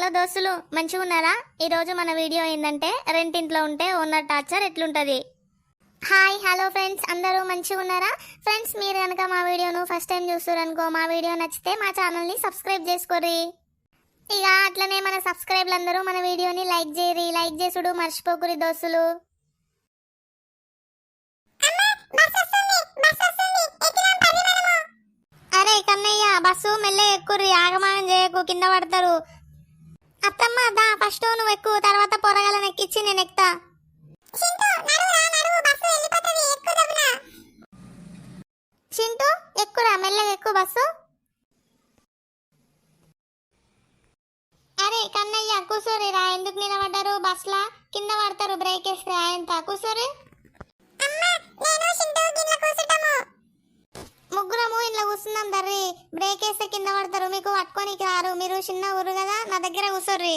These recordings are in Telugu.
హలో దోస్తులు మంచిగా ఉన్నారా? ఈరోజు మన వీడియో ఏంటంటే రెంటింట్లో ఉంటే ఓనర్ టార్చర్ ఎట్లుంటుంది? హాయ్ హలో ఫ్రెండ్స్ అందరూ మంచిగా ఉన్నారా? ఫ్రెండ్స్ మీరు కనుక మా వీడియోను ఫస్ట్ టైం చూస్తారనుకో మా వీడియో నచ్చితే మా ఛానల్ని సబ్స్క్రైబ్ చేసుకోరి ఇక అట్లనే మన సబ్స్క్రైబ్లు అందరూ మన వీడియోని లైక్ చేయరి లైక్ చేసుడు మర్చిపోకురి దోస్తులు. అరే కన్నయ్య బస్సు మెల్ల ఎక్కుర్రి ఆగమాగం చేయకు కింద పడతారు. అత్తమ్మ దా ఫస్ట్ నువ్వు ఎక్కువ తర్వాత పొరగాలను ఎక్కిచ్చి నేను ఎక్కుతా. చింటూ ఎక్కురా మెల్లగా ఎక్కువ బస్సు. అరే కన్నయ్య కూసోరి రా ఎందుకు నిలబడ్డారు? బస్లా? కింద పడతారు బ్రేక్ వేస్తే ఆయన కూసోరి. ముగ్గురము ఇంట్లో కూర్చున్నాం దర్రి బ్రేక్ వేస్తే కింద పడతారు. మీకు పట్టుకోనికి రారు. మీరు చిన్న ఊరు కదా నా దగ్గర కూర్చోర్రి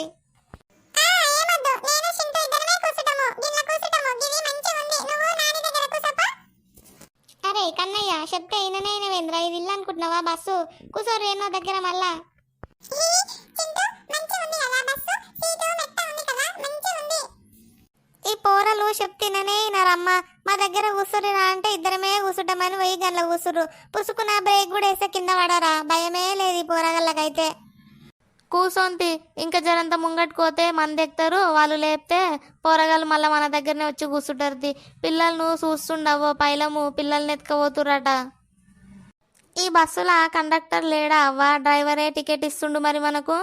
అరే కన్నయ్య చెప్తే ఈయననే వేంద్ర ఇది ఇల్లు అనుకుంటున్నావా? బస్సు. కూర్చోర్రి ఎన్నో దగ్గర మళ్ళా. దగ్గర కూర్చుని రా అంటే ఇద్దరమే కూర్చుంటామని వెయ్యి గంటల కూసురు పుసుకున్న బ్రేక్ కూడా వేస్తే కింద పడరా. భయమే లేదు ఈ పోరగళ్ళకైతే. కూసొంతి. ఇంకా జరంత ముంగట్టుకోతే మంది ఎక్కుతారు వాళ్ళు లేపితే పోరగాళ్ళు మళ్ళీ మన దగ్గరనే వచ్చి కూర్చుంటారు పిల్లలను చూస్తుండవో పైలము పిల్లల్ని ఎత్తుకపోతురట ఈ బస్సుల కండక్టర్ లేడా? అవ్వా? డ్రైవరే టికెట్ ఇస్తుండు మరి మనకు?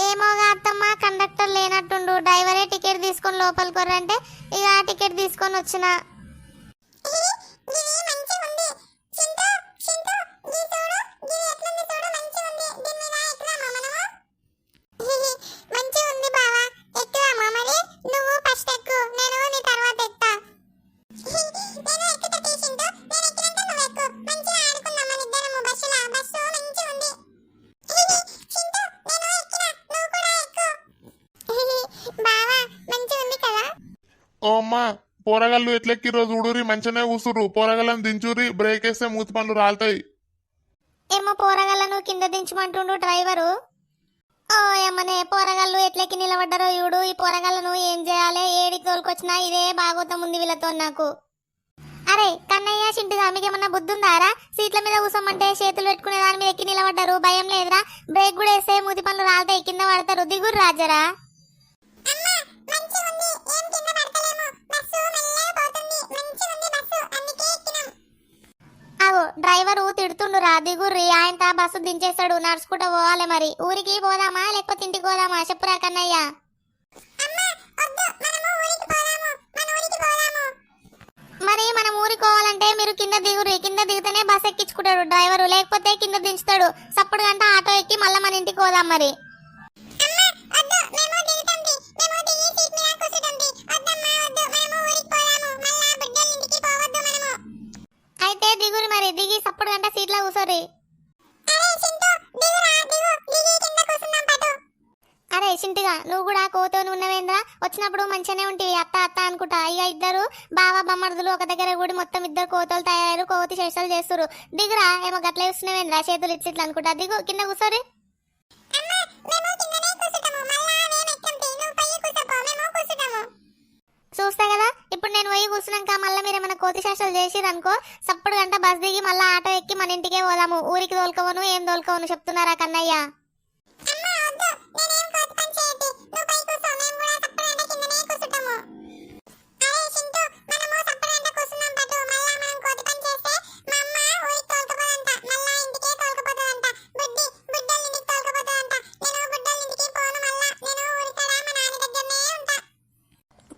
ఏమోగా అత్తమ్మ కండక్టర్ లేనట్టుండు. డ్రైవరే టికెట్ తీసుకొని లోపలికి కొర్రంటే ఇక ఆ టికెట్ తీసుకొని వచ్చిన. మంచిగా ఉంది. బావా. పోరగాళ్ళు ఎట్లెక్కి ఎట్లెక్కిరో చూడురి మంచిగానే కూసురు పోరగాళ్ళని దించురి బ్రేక్ వేస్తే మూతి పండ్లు రాలుతాయి. ఏమో పోరగాళ్ళను కింద దించమంటుండు డ్రైవరు. ఓ ఏమనే పోరగాళ్ళు ఎట్లెక్కి నిలబడ్డారో చూడు. ఈ పోరగాళ్ళను ఏం చేయాలి? ఏడికి తోలుకొచ్చినా ఇదే బాగోతం ఉంది వీళ్ళతో నాకు. అరే కన్నయ్య చింటిదా మీకు ఏమన్నా బుద్ధి ఉందారా సీట్ల మీద కూసమంటే చేతులు పెట్టుకునే దాని మీద ఎక్కి నిలబడ్డారు. భయం లేదురా. బ్రేక్ కూడా వేస్తే మూతి పనులు రాలుతాయి. కింద పడతారు. దిగురు రాజరా. డ్రైవరు తిడుతుండు రా దిగుర్రి ఆయన బస్సు దించేస్తాడు. నడుచుకుంటూ పోవాలి మరి. ఊరికి పోదామా లేకపోతే ఇంటికి పోదామా? చెప్పురా కన్నయ్య. మరి మనం ఊరికి పోవాలంటే మీరు కింద దిగుర్రి కింద దిగితేనే బస్ ఎక్కించుకుంటాడు డ్రైవరు. లేకపోతే కింద దించుతాడు. సప్పుడు గంట ఆటో ఎక్కి మళ్ళీ మన ఇంటికి పోదాం మరి. మంచిగానే ఉంటివి అత్త అత్త అనుకుంటా. ఇక ఇద్దరు బావ బమ్మర్దులు ఒక దగ్గర కూడి మొత్తం ఇద్దరు కోతలు తయారు కోతి చేష్టలు చేస్తురు దిగురా ఏమో గట్ల చూస్తున్నావేంద్రా చేతులు ఇచ్చి ఇట్లా అనుకుంటా. దిగు కింద కూసోరి. చూస్తా కదా ఇప్పుడు నేను పోయి కూర్చున్నాక మళ్ళీ మీరు ఏమైనా కోతి శాస్త్రాలు చేసిరు అనుకో సప్పుడు గంట బస్ దిగి మళ్ళీ ఆటో ఎక్కి మన ఇంటికే పోదాము. ఊరికి తోలుకోవను ఏం తోలుకోవను చెప్తున్నారా కన్నయ్య?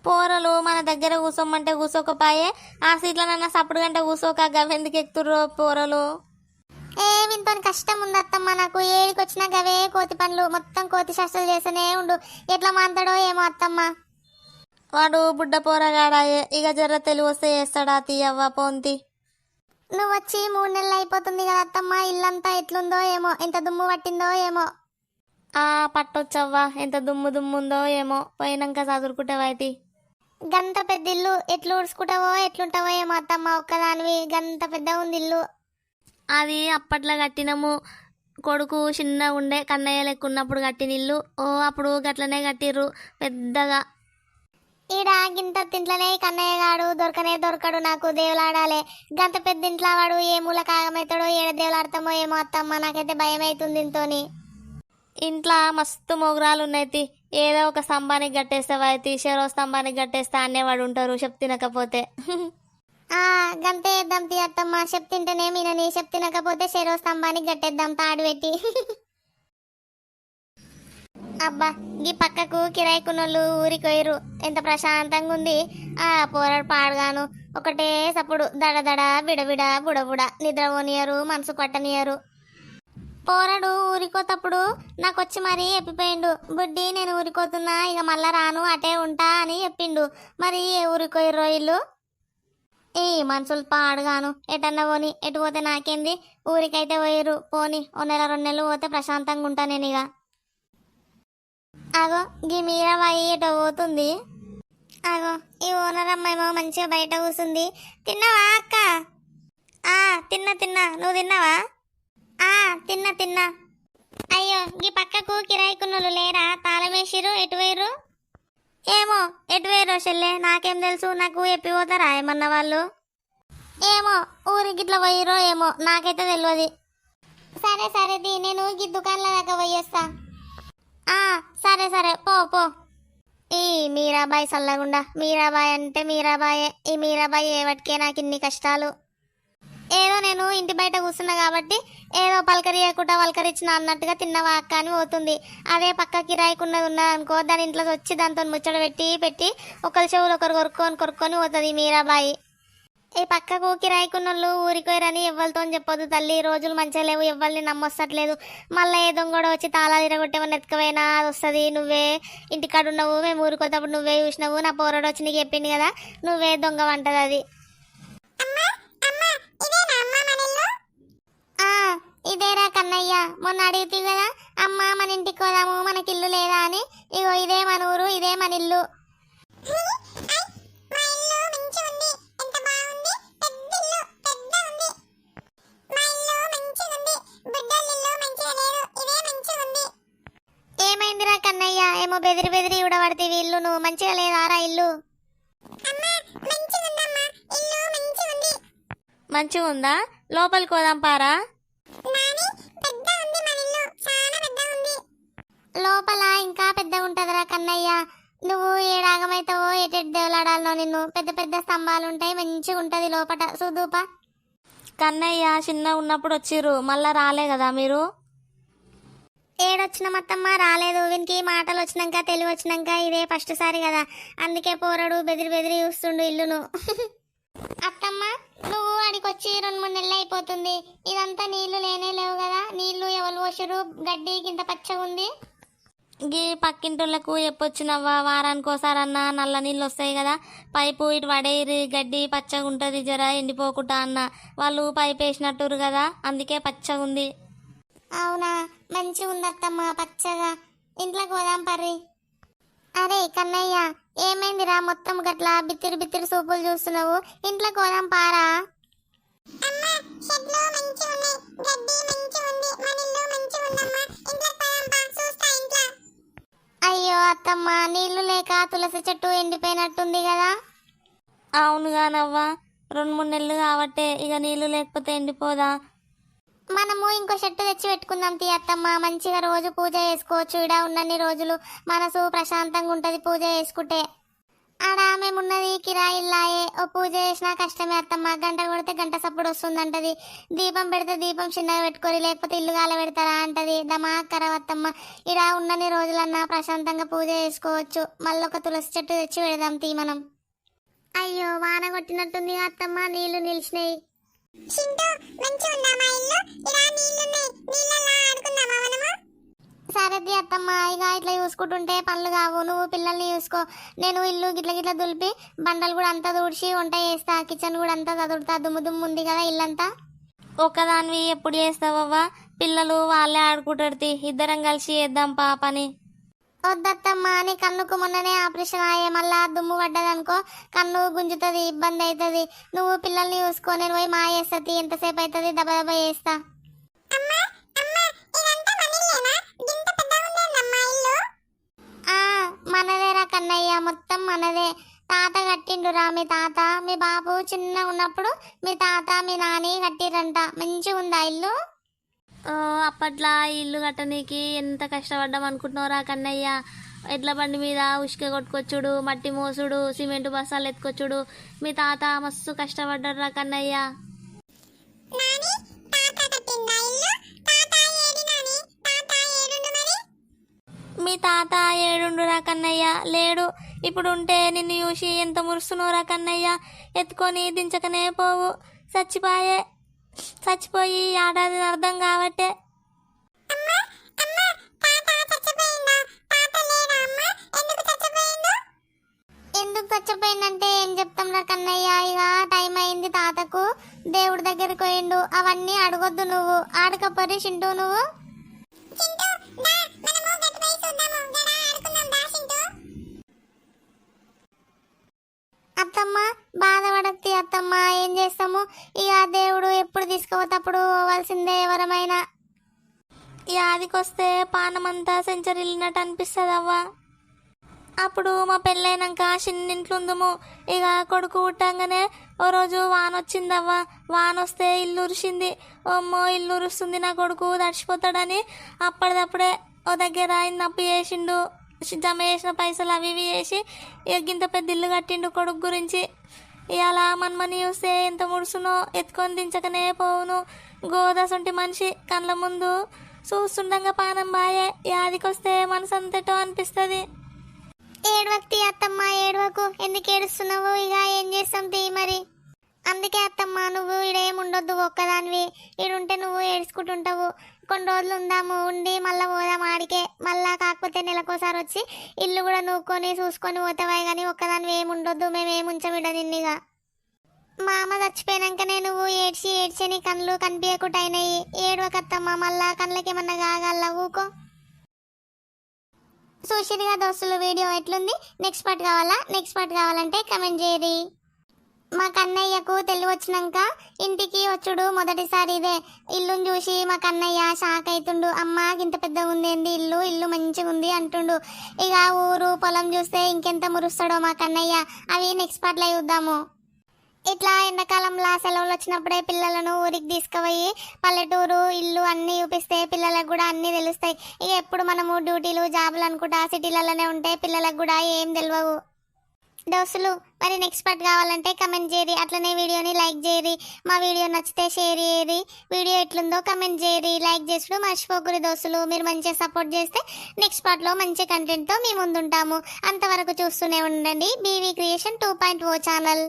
పోరలు మన దగ్గర కూసోమంటే కూసోకపాయే. ఆ సీట్లనన్నా సప్పుడు గంట కూసోక గవెందుకు ఎక్కుతుర్రో పోరలు? ఏ వింతో కష్టం ఉంది అత్తమ్మ. నాకు ఏడికి వచ్చినా గవే కోతి పనులు. మొత్తం కోతి శాస్త్రాలు చేస్తూనే ఉండు. ఎట్లా మాంతాడో ఏమో అత్తమ్మ. వాడు బుడ్డ పోరగాడాయే ఇక జర తెలివి వస్తే చేస్తాడా తీయవ్వ పోంతి? నువ్వు వచ్చి మూడు నెలలు అయిపోతుంది కదా అత్తమ్మ ఇల్లంతా ఎట్లుందో ఏమో ఎంత దుమ్ము పట్టిందో ఏమో. ఆ పట్టొచ్చవ్వా. ఎంత దుమ్ము దుమ్ము ఉందో ఏమో. పోయినాక చదువుకుంటే వాటి గంత పెద్ద ఇల్లు ఎట్లు ఉడుచుకుంటావో ఎట్లుంటావో ఏమో అత్తమ్మ ఒక్కదానివి. గంత పెద్ద ఉంది ఇల్లు. అది అప్పట్లో కట్టినము. కొడుకు చిన్నగా ఉండే కన్నయ్య లెక్క ఉన్నప్పుడు కట్టిన ఇల్లు. ఓ అప్పుడు గట్లనే కట్టిర్రు. పెద్దగా. ఈడ గింత తింట్లనే కన్నయ్య గాడు దొరకనే దొరకడు నాకు దేవులాడాలే. గంత పెద్ద ఇంట్లో వాడు ఏ మూల కాగమవుతాడో ఏడ దేవులాడతామో ఏమో అత్తమ్మ నాకైతే భయం అవుతుంది ఇంతోని. ఇంట్లో మస్తు మొగురాలు ఉన్నాయి. ఏదో ఒక స్తంభానికి కట్టేస్తావా అయితే చెరో స్తంభానికి కట్టేస్తా అనేవాడు ఉంటారు చెప్తినకపోతే ఆ గంతే వేద్దాం తీ అత్తమ్మ చెప్తింటేనే మీనని చెప్తినకపోతే చెరో స్తంభానికి గట్టేద్దాం తాడు పెట్టి. అబ్బా ఈ పక్కకు కిరాయి కొన్నోళ్ళు ఎంత ప్రశాంతంగా ఉంది ఆ పోరాడు పాడగాను. ఒకటే సప్పుడు దడ దడ బిడబిడ బుడబుడ నిద్ర పోనియరు మనసు కొట్టనియరు. పోరాడు ఊరికోతప్పుడు నాకు వచ్చి మరీ చెప్పిపోయిండు. బుడ్డి నేను ఊరికోతున్నా ఇక మళ్ళా రాను అటే ఉంటా అని చెప్పిండు. మరి ఏ ఊరికోయిర్రో ఇల్లు? ఏ మనుషులు పాడుగాను. ఎటన్నా పోని ఎటు పోతే నాకేంది? ఊరికైతే పోయిర్రు. పోని ఓ నెల రెండు నెలలు పోతే ప్రశాంతంగా ఉంటా నేను ఇక అగో గీ మీరాబాయి ఎటో పోతుంది? అగో ఈ ఓనర్ అమ్మాయేమో మంచిగా బయట కూర్చుంది తిన్నావా అక్క? ఆ తిన్నా తిన్నా. నువ్వు తిన్నావా? ఆ తిన్నా తిన్నా. అయ్యో ఈ పక్కకు కిరాయి లేరా? తాళమేసిరు ఎటు వేయరు ఏమో ఎటు వేయరు చెల్లె? నాకేం తెలుసు నాకు ఎప్పిపోతారా ఏమన్నా వాళ్ళు? ఏమో ఊరికి ఇట్లా పోయిరో ఏమో నాకైతే తెలియదు సరే సరే దీ నేను ఈ దుకాణంలో దాకా పోయేస్తా ఆ సరే సరే పో పో. ఈ మీరాబాయి సల్లగుండా. మీరాబాయి అంటే మీరాబాయే. ఈ మీరాబాయి ఏవటికే నాకు ఇన్ని కష్టాలు. ఏదో నేను ఇంటి బయట కూర్చున్నా కాబట్టి ఏదో పలకరియకుండా పలకరించిన అన్నట్టుగా తిన్నవా అక్క అని పోతుంది. అదే పక్క కిరాయికున్నది ఉన్నది అనుకో దాని ఇంట్లో వచ్చి దాంతో ముచ్చట పెట్టి పెట్టి ఒకరి చెవులు ఒకరు కొరుక్కొని కొరుక్కొని పోతుంది మీరాబాయి. ఈ పక్కకు కిరాయికున్నోళ్ళు ఊరికి పోయిరని ఎవ్వరితో చెప్పొద్దు తల్లి. రోజులు మంచిగా లేవు ఎవ్వరిని నమ్మొస్తట్లేదు. మళ్ళీ ఏ కూడా వచ్చి తాళాలు ఇరగొట్టేమని ఎత్తుకపోయినా అది వస్తుంది. నువ్వే ఇంటికాడ ఉన్నావు మేము ఊరికొత్తప్పుడు నువ్వే చూసినావు నా పోరాడు వచ్చి నీకు చెప్పింది కదా నువ్వే దొంగ వంటది అది. ఆ, ఇదేరా కన్నయ్య. మొన్న అడిగితే కదా అమ్మ మన ఇంటికి పోదాము మనకి ఇల్లు లేదా అని. ఇగో ఇదే మన ఊరు ఇదే మన ఇల్లు. ఏమో బెదిరి బెదిరి ఉడబడితే ఇల్లు నువ్వు మంచిగా లేదారా ఇల్లు? మంచిగా ఉందా లోపలికి పోదాం పారా. లోపల ఇంకా పెద్దగా ఉంటదిరా కన్నయ్య. నువ్వు ఏడాగమైతావో ఎటెట్ దేవులాడాలో నిన్ను. పెద్ద పెద్ద స్తంభాలు ఉంటాయి మంచిగా ఉంటది లోపట సుదూప కన్నయ్య చిన్న ఉన్నప్పుడు వచ్చిర్రు. మళ్ళా రాలే కదా మీరు? ఏడొచ్చిన మత్తమ్మ రాలేదు. వీనికి మాటలు వచ్చినాక తెలివి వచ్చినాక ఇదే ఫస్ట్ సారి కదా. అందుకే పోరాడు బెదిరి బెదిరి చూస్తుండు ఇల్లును. అత్తమ్మ నువ్వు అడికొచ్చి రెండు మూడు నెలలు అయిపోతుంది. ఇదంతా నీళ్ళు లేనే లేవు కదా. నీళ్ళు ఎవరు పోషరు గడ్డి ఇంత పచ్చగా ఉంది. గీ పక్కింటోళ్ళకు ఎప్పొచ్చినవ్వా? వారానికి ఒకసారన్నా నల్ల నీళ్ళు వస్తాయి కదా. పైపు ఇటు పడేరి గడ్డి పచ్చగా ఉంటుంది జర ఎండిపోకుండా అన్న. వాళ్ళు పైపు వేసినట్టురు కదా. అందుకే పచ్చగా ఉంది. అవునా? మంచిగా ఉంది అత్తమ్మ పచ్చగా. ఇంట్లోకి పోదాం పర్రి. అరే కన్నయ్య ఏమైందిరా మొత్తం గట్లా బిత్తిరి బిత్తిరి సూపులు చూస్తున్నావు? ఇంట్లోకి పోదాం పారా? అయ్యో అత్తమ్మ నీళ్ళు లేక తులసి చెట్టు ఎండిపోయినట్టుంది కదా. అవును కానవ్వా రెండు మూడు నెలలు కాబట్టే ఇక నీళ్ళు లేకపోతే ఎండిపోదా? మనము ఇంకో షర్టు తెచ్చి పెట్టుకుందాం తీ అత్తమ్మ. మంచిగా రోజు పూజ చేసుకోవచ్చు. ఇడ ఉన్నన్ని రోజులు మనసు ప్రశాంతంగా ఉంటది పూజ చేసుకుంటే. ఆడ మేమున్నది కిరాయిల్లాయే ఓ పూజ చేసినా కష్టమే అత్తమ్మ. గంట కొడితే గంట సప్పుడు వస్తుందంటది. దీపం పెడితే దీపం చిన్నగా పెట్టుకోరి లేకపోతే ఇల్లు గాల పెడతారా అంటది. దమాకర అత్తమ్మ. ఇడ ఉన్నన్ని రోజులన్నా ప్రశాంతంగా పూజ చేసుకోవచ్చు. మళ్ళీ ఒక తులసి చెట్టు తెచ్చి పెడదాం తీ మనం. అయ్యో వాన కొట్టినట్టుంది అత్తమ్మ. నీళ్ళు నిలిచినాయి. సరేది అత్తమ్మ ఇక ఇట్లా చూసుకుంటుంటే పనులు కావు. నువ్వు పిల్లల్ని చూసుకో. నేను ఇల్లు గిట్ల గిట్ల దులిపి బండలు కూడా అంతా తుడిచి వంట చేస్తా. కిచెన్ కూడా అంతా చదువుతా. దుమ్ము దుమ్ము ఉంది కదా ఇల్లంతా. ఒక్కదానివి ఎప్పుడు చేస్తావవ్వా? పిల్లలు వాళ్ళే ఆడుకుంటారు ఇద్దరం కలిసి చేద్దాం పాపని. వద్దత్తమ్మా అని కన్నుకు మొన్ననే ఆపరేషన్ అయ్యే మళ్ళా దుమ్ము పడ్డదనుకో కన్ను గుంజుతుంది ఇబ్బంది అవుతుంది నువ్వు పిల్లల్ని చూసుకో నేను పోయి మా వేస్తుంది ఎంతసేపు అవుతుంది దబదబ వేస్తా మనదేరా కన్నయ్య మొత్తం మనదే. తాత కట్టిండురా మీ తాత. మీ బాబు చిన్నగా ఉన్నప్పుడు మీ తాత మీ నాని కట్టిరంట మంచిగా ఉందా ఇల్లు? అప్పట్లో ఇల్లు కట్టనీకి ఎంత కష్టపడ్డాం అనుకుంటున్నావురా కన్నయ్య. ఎడ్ల బండి మీద ఉసుక కొట్టుకొచ్చుడు మట్టి మోసుడు సిమెంట్ బస్సాలు ఎత్తుకొచ్చుడు. మీ తాత మస్తు కష్టపడ్డారా కన్నయ్య. మీ తాత ఏడుండురా కన్నయ్య. లేడు. ఇప్పుడు ఉంటే నిన్ను చూసి ఎంత మురుస్తున్నావురా కన్నయ్య. ఎత్తుకొని దించకనే పోవు. చచ్చిపోయే చచ్చిపోయి ఏడాది అర్థం కాబట్టే ఎందుకు చచ్చిపోయిందంటే ఏం చెప్తాం రా కన్నయ్య? ఇక టైం అయింది తాతకు. దేవుడి దగ్గరికి పోయిండు. అవన్నీ అడగొద్దు నువ్వు. ఆడకపోతే చింటూ నువ్వు. అత్తమ్మ? బాధపడక్తి అత్తమ్మ. ఏం చేస్తాము? ఇక దేవుడు ఎప్పుడు తీసుకుపోతప్పుడు పోవాల్సిందే ఎవరమైనా. ఈ ఆదికొస్తే పానమంతా సెంచరీ వెళ్ళినట్టు అనిపిస్తుంది అవ్వా అప్పుడు మా పెళ్ళైనాక చిన్నింట్లో ఉందము ఇక కొడుకు పుట్టంగానే ఓ రోజు వాన వచ్చిందవ్వా వాన వస్తే ఇల్లు ఉరిసింది అమ్మో ఇల్లు ఉరుస్తుంది నా కొడుకు తడిచిపోతాడని అప్పటిదప్పుడే ఓ దగ్గర ఆయన అప్పు చేసిండు. జమ చేసిన పైసలు అవి ఇవి చేసి ఇక గింత పెద్ద ఇల్లు కట్టిండు కొడుకు గురించి. ఇవాళ మనమని చూస్తే ఎంత ముడుసునో ఎత్తుకొని దించకనే పోవును. గోదాసుంటి మనిషి కళ్ళ ముందు చూస్తుండగా పానం బాయే యాదికొస్తే మనసు అంతటో అనిపిస్తుంది. ఏడవక్తి అత్తమ్మ ఏడవకు. ఎందుకు ఏడుస్తున్నావు? ఇక ఏం చేస్తాం తీ మరి? అందుకే అత్తమ్మ నువ్వు ఇడేముండొద్దు ఒక్కదానివి. ఈడుంటే నువ్వు ఏడ్చుకుంటుంటావు. కొన్ని రోజులు ఉందాము ఉండి మళ్ళా పోదాం ఆడికే. మళ్ళా కాకపోతే నెలకోసారి వచ్చి ఇల్లు కూడా నూక్కొని చూసుకొని పోతావే కానీ ఒక్కదానివి ఏమి ఉండొద్దు మేము ఏమి ఉంచమిడ నిన్నిగా మా అమ్మ చచ్చిపోయినాకనే నువ్వు ఏడ్చి ఏడ్చని కళ్ళు కనిపించకుండా అయినాయి ఏడవకత్తమ్మ మళ్ళా కళ్ళకి ఏమన్నా కాగల ఊకో. సోషల్గా దోస్తులు వీడియో ఎట్లుంది? నెక్స్ట్ పార్ట్ కావాలా? నెక్స్ట్ పార్ట్ కావాలంటే కమెంట్ చేయరి మా కన్నయ్యకు తెలివి వచ్చినాక ఇంటికి వచ్చుడు మొదటిసారి ఇదే. ఇల్లుని చూసి మా కన్నయ్య షాక్ అవుతుండు అమ్మ ఇంత పెద్దగా ఉంది ఇల్లు? ఇల్లు మంచిగా ఉంది అంటుండు. ఇక ఊరు పొలం చూస్తే ఇంకెంత మురుస్తాడో మా కన్నయ్య. అవి నెక్స్ట్ పార్ట్లో చూద్దాము. ఇట్లా ఎండాకాలంలో సెలవులు వచ్చినప్పుడే పిల్లలను ఊరికి తీసుకుపోయి పల్లెటూరు ఇల్లు అన్నీ చూపిస్తే పిల్లలకు కూడా అన్నీ తెలుస్తాయి. ఇక ఎప్పుడు మనము డ్యూటీలు జాబులు అనుకుంటా సిటీలలోనే ఉంటే పిల్లలకు కూడా ఏం తెలియవు దోస్తులు మరి నెక్స్ట్ పార్ట్ కావాలంటే కమెంట్ చేయరి అట్లనే వీడియోని లైక్ చేయరి మా వీడియో నచ్చితే షేర్ చేయరి వీడియో ఎట్లుందో కమెంట్ చేయరి లైక్ చేసుడు మర్చిపోకూరి దోస్తులు. మీరు మంచిగా సపోర్ట్ చేస్తే నెక్స్ట్ పార్ట్లో మంచి కంటెంట్తో మీ ముందుంటాము. అంతవరకు చూస్తూనే ఉండండి. BV creation two point O channel